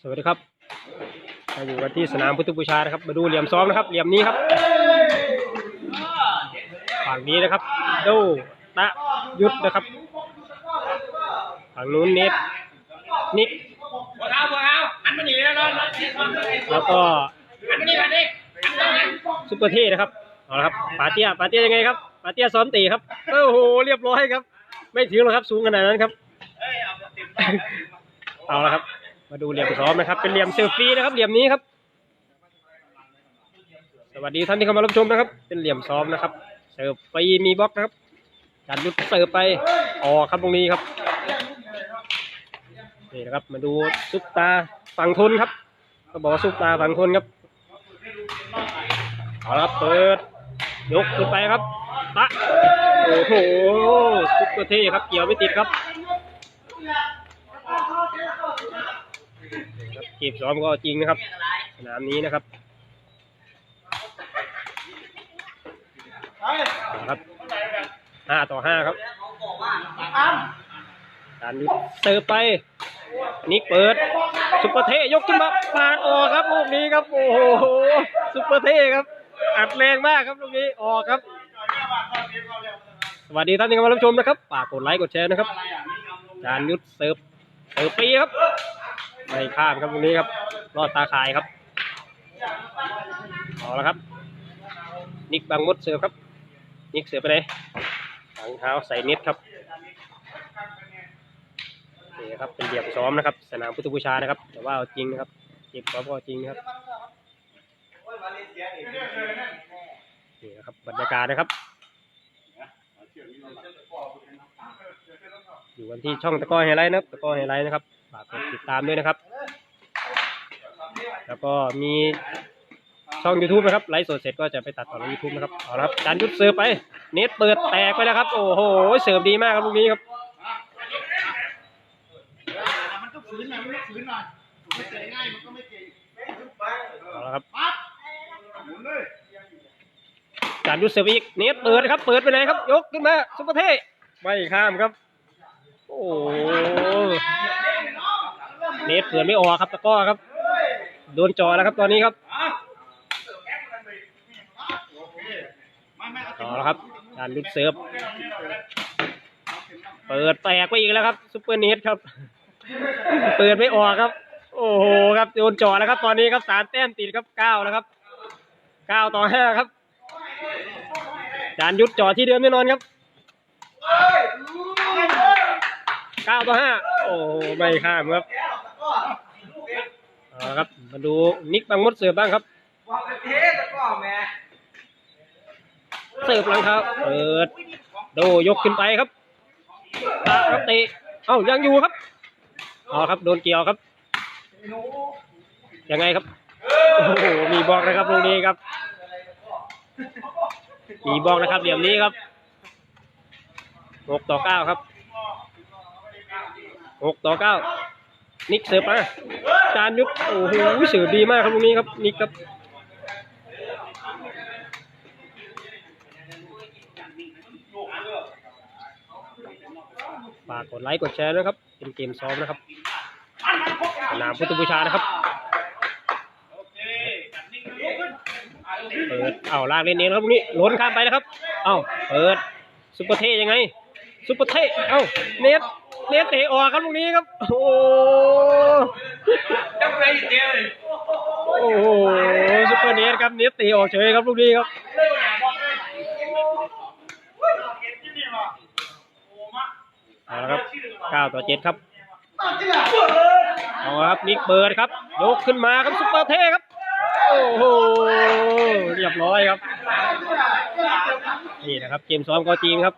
สวัสดีครับเราอยู่กันที่สนามพุทธบูชานะครับ มาดูเหลี่ยมซ้อมนะครับ เหลี่ยมนี้ครับ ฝั่งนี้นะครับโดตะยุทธนะครับ ฝั่งนู้นเน็ตนิกบัวขาวบัวขาวหันมาหนีแล้วเนาะหันมาหนีแล้วก็หันมาหนีหันมาหนีหันมาหนีซุปเปอร์เท่นะครับ เอาละครับปาเตียปาเตียยังไงครับปาเตียซ้อมตีครับ โอ้โห เรียบร้อยครับ ไม่ถึงหรอกครับสูงขนาดนั้นครับ เอาละครับ มาดูเหลี่ยมซ้อมนะครับ เป็นเหลี่ยมเซลฟี่นะครับ เหลี่ยมนี้ครับ สวัสดีท่านที่เข้ามารับชมนะครับ เป็นเหลี่ยมซ้อมนะครับ เสิร์ฟฟรีมีบล็อกนะครับการยุดเสิร์ฟไปออกครับตรงนี้ครับนี่นะครับ มาดูซุปตาฝั่งทนครับ ก็บอกว่าซุปตาฝั่งทนครับเอาละครับเปิด ยกขึ้นไปครับตะโอ้โหซุปเปอร์เท่ครับ เกี่ยวไม่ติดครับนี่ครับเก็บซ้อมก็จริงนะครับสนามนี้นะครับครับห้าต่อห้าครับการยุดเสิร์ไปนิกเปิดซุปเปอร์เทยกขึ้นมาปาดออกครับลูกนี้ครับ โอ้โหซุปเปอร์เทครับ อัดแรงมากครับลูกนี้ออกครับ สวัสดีท่านที่เข้ามารับชมนะครับฝากกดไลค์กดแชร์นะครับ จานยุทธเสิร์ฟเสิร์ฟปีครับไม่ข้ามครับลูกนี้ครับรอดตาข่ายครับเอาละครับ นิกบางมดเสิร์ฟครับ นิกเสิร์ฟไปไหนรองเท้าใส่เน็ตครับนี่ครับเป็นเหลี่ยมซ้อมนะครับ สนามพุทธบูชานะครับ แต่ว่าจริงนะครับเก็บซ้อมก็จริงนะครับ นี่นะครับบรรยากาศนะครับ อยู่กันที่ช่องตะก้อไฮไลท์นะครับตะก้อไฮไลท์นะครับฝากกดติดตามด้วยนะครับ แล้วก็มีช่อง YouTube นะครับ ไลฟ์สดเสร็จก็จะไปตัดต่อใน YouTube นะครับ เอาละครับการยุดเสิร์ฟไป เน็ตเปิดแตกไปแล้วครับ โอ้โห เสิร์ฟดีมากครับลูกนี้ครับมันก็ฝืนหน่อยมันก็ฝืนหน่อยไม่เตะง่ายมันก็ไม่เก่งเอาละครับ ปั๊บหมุนเลยการยุดเสิร์ฟอีกเน็ตเปิดครับ เปิดไปเลยครับ ยกขึ้นมาซุปเปอร์เทไม่ข้ามครับ โอ้โหเน็ตเปิดไม่ออกครับตะกร้อครับ โดนจอแล้วครับตอนนี้ครับไม่ไม่เอาต่อแล้วครับการยุดเสิร์ฟเปิดแตกไปอีกแล้วครับซุปเปอร์เน็ตครับ เปิดไม่ออกครับ โอ้โหครับโดนจอแล้วครับ ตอนนี้ครับสามแต้มติดครับเก้าแล้วครับ เก้าต่อห้าครับจานยุดจอที่เดิมแน่นอนครับเก้าต่อห้าโอ้ไม่ข้ามครับเอาครับมาดูนิกบางมดเสิร์ฟบ้างครับเสิร์ฟหลังครับเปิดโดยกขึ้นไปครับตะครับเตะเอ้ายังอยู่ครับเอครับโดนเกี่ยวครับยังไงครับ โอ้โหมีบล็อกนะครับตรงนี้ครับ มีบล็อกนะครับ เหลี่ยมนี้ครับหกต่อเก้าครับหกต่อเก้านิกเสิร์ฟมาจานยุทธโอ้โหเสิร์ฟดีมากครับตรงนี้ครับนิกครับฝากกดไลค์กดแชร์ด้วยครับเป็นเกมซ้อมนะครับสนามพุทธบูชานะครับ ปิดเอาลากเล่นเองนะครับตรงนี้ล้นข้ามไปนะครับ เอาเปิดซุปเปอร์เทยังไงซุปเปอร์เทเอ้าเนตเนตเตะออกครับตรงนี้ครับ โอ้โหจังไรเจ๊เลยโอ้โหซุปเปอร์เนตครับเนตเตะออกเฉยครับลูกนี้ครับเอาละครับ9ต่อ7ครับเอาครับนิกเบิร์ดครับ ยกขึ้นมาครับซุปเปอร์เทครับ โอ้โหเรียบร้อยครับ นี่นะครับเกมซ้อมก็จริงครับ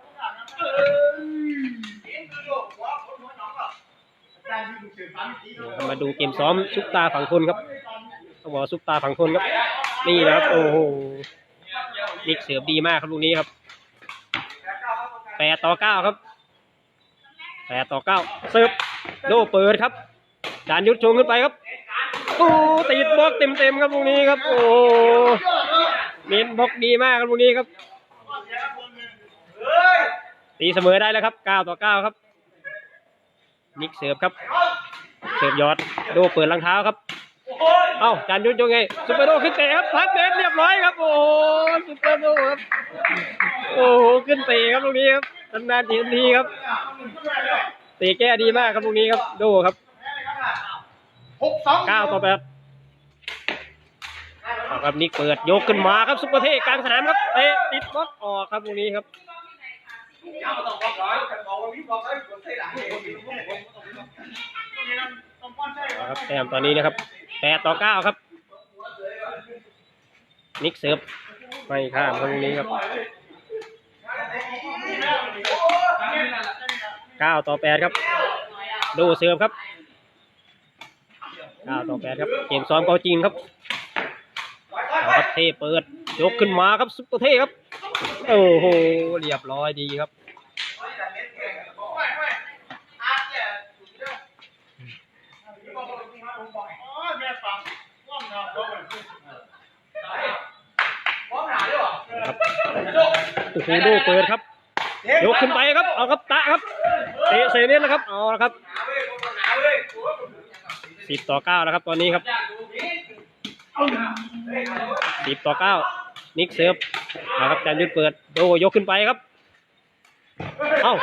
มาดูเกมซ้อมซุปตาฝั่งคนครับต้องบอกซุปตาฝั่งคนครับ นี่นะครับ โอ้โหนิกเสือดีมากครับลูกนี้ครับแปดต่อเก้าครับแปดต่อเก้าเสิร์ฟโดเปิดครับ จานยุทธชงขึ้นไปครับ โอ้ติดบล็อกเต็มๆครับลูกนี้ครับ โอ้เน้นบล็อกดีมากครับลูกนี้ครับตีเสมอได้แล้วครับเก้าต่อเก้าครับ นิกเสิร์ฟครับ เสิร์ฟยอดโดเปิดรองเท้าครับ เอ้าจานยุทธยังไงซุปเปอร์โดขึ้นเตะครับพักเบสเรียบร้อยครับ โอ้ซุปเปอร์โดครับ โอ้โหขึ้นเตะครับตรงนี้ครับนานๆทีทีครับ เตะแก้ดีมากครับตรงนี้ครับ โดครับ หกสองเก้าต่อแปดเอาครับนิกเปิดยกขึ้นมาครับซุปเปอร์เทกลางสนามครับเตะติดบล็อกออกครับตรงนี้ครับครับแต้มตอนนี้นะครับแปดต่อเก้าครับ นิกเสิร์ฟไม่ข้ามครับตรงนี้ครับเก้าต่อแปดครับ ดูเสิร์ฟครับ เก้าต่อแปดครับ เกมซ้อมก็จริงครับเอาครับเทเปิด ยกขึ้นมาครับซุปเปอร์เทครับ โอ้โห เรียบร้อยดีครับครับโอ้โหดูเปิดครับ ยกขึ้นไปครับ เอาครับตะครับ เตะเซเน่นนะครับ เอาละครับ สิบต่อเก้าแล้วครับตอนนี้ครับสิบต่อเก้านิกเซิร์ฟเอาครับจานยุทธเปิดโดยกขึ้นไปครับ เอ้า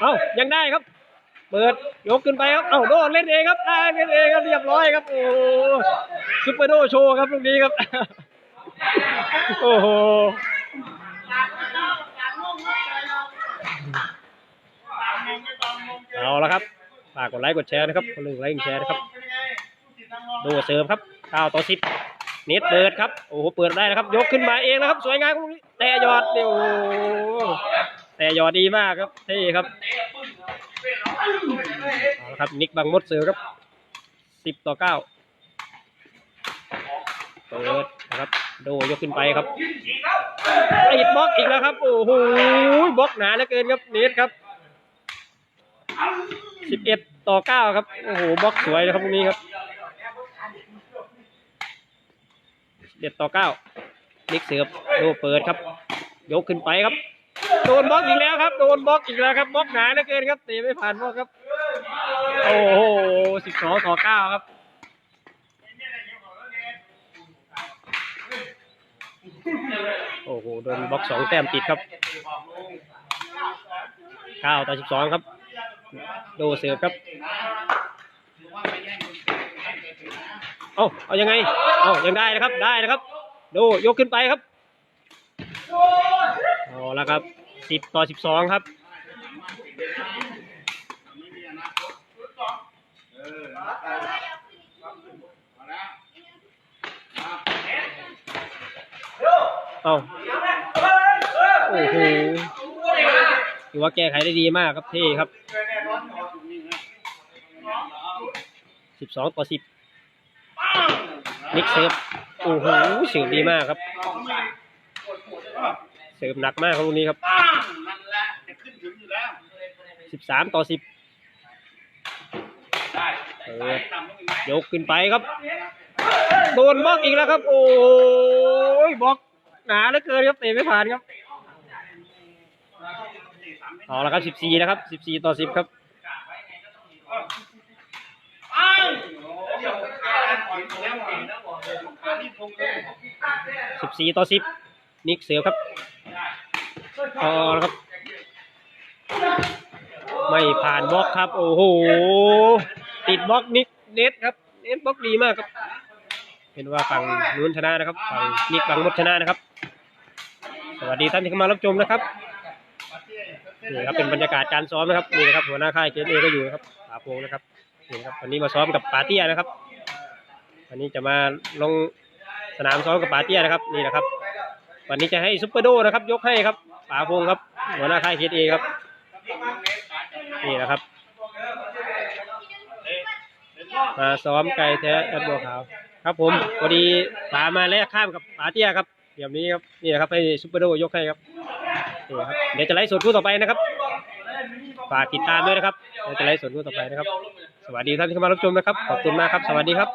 เอ้ายังได้ครับ เปิดยกขึ้นไปครับ เอ้าโดเล่นเองครับได้เล่นเองครับเรียบร้อยครับ โอ้โหซุปเปอร์โดโชว์ครับตรงนี้ครับ โอ้โหเอาละครับ ฝากกดไลค์กดแชร์นะครับคนหนึ่งไลค์กดแชร์นะครับดูเสิร์ฟครับ9ต่อ10เน็ตเปิดครับโอ้โหเปิดได้นะครับ ยกขึ้นมาเองนะครับ สวยงามครับแต่ยอดเนี่ยโอ้โหแต่ยอดดีมากครับเท่ครับเอาละครับนิกบังมดเสิร์ฟครับ10ต่อ9เปิดนะครับดูยกขึ้นไปครับติดบล็อกอีกแล้วครับ โอ้โหบล็อกหนาเหลือเกินครับเน็ตครับ สิบเอ็ดต่อเก้าครับ โอ้โหบล็อกสวยนะครับพวกนี้ครับเด็ดต่อเก้านิกเสือบโดเปิดครับ ยกขึ้นไปครับ โดนบล็อกอีกแล้วครับ โดนบล็อกอีกแล้วครับ บล็อกหนาเหลือเกินครับเตะไม่ผ่านบล็อกครับ โอ้โหสิบสองต่อเก้าครับโอ้โห โดนบล็อกสองแต้มติดครับเก้าต่อสิบสองครับ โดเสิร์ฟครับเอาเอายังไงเอายังได้นะครับได้นะครับดูยกขึ้นไปครับเอาแล้วครับสิบต่อสิบสองครับเอาโอ้โหถือว่าแก้ไขได้ดีมากครับเท่ครับ สิบสองต่อสิบนิกเซิร์ฟโอ้โหเสิร์ฟดีมากครับ เสิร์ฟหนักมากครับตรงนี้ครับนั่นแหละจะขึ้นถึงอยู่แล้วสิบสามต่อสิบเปิดยกขึ้นไปครับ โดนบล็อกอีกแล้วครับ โอ้ยบล็อกหนาเหลือเกินครับเตะไม่ผ่านครับเอาละครับสิบสี่นะครับสิบสี่ต่อสิบครับ สิบสี่ต่อสิบนิกเสือครับเอาละครับ ไม่ผ่านบล็อกครับ โอ้โห ติดบล็อกนิกเน็ตครับ เน็ตบล็อกดีมากครับ เห็นว่าฝั่งนู้นชนะนะครับฝั่งนิกบังมดชนะนะครับ สวัสดีท่านที่เข้ามารับชมนะครับนี่ครับเป็นบรรยากาศการซ้อมนะครับนี่นะครับหัวหน้าค่ายเกมเอก็อยู่นะครับปาโพงนะครับ นี่ครับวันนี้มาซ้อมกับปาเตี้ยนะครับวันนี้จะมาลงสนามซ้อมกับปาเตี้ยนะครับนี่นะครับ วันนี้จะให้ซุปเปอร์โดนะครับ ยกให้ครับป๋าพงครับหัวหน้าค่ายเคเอครับ นี่นะครับ มาซ้อมไก่แท้แอดบัวขาวครับผมพอดีป๋ามาแลกข้ามกับป๋าเตี้ยครับแบบนี้ครับนี่นะครับให้ซุปเปอร์โดยกให้ครับนี่ครับเดี๋ยวจะไลฟ์สดคู่ต่อไปนะครับฝากติดตามด้วยนะครับเดี๋ยวจะไลฟ์สดคู่ต่อไปนะครับ สวัสดีท่านที่เข้ามารับชมนะครับ ขอบคุณมากครับ สวัสดีครับ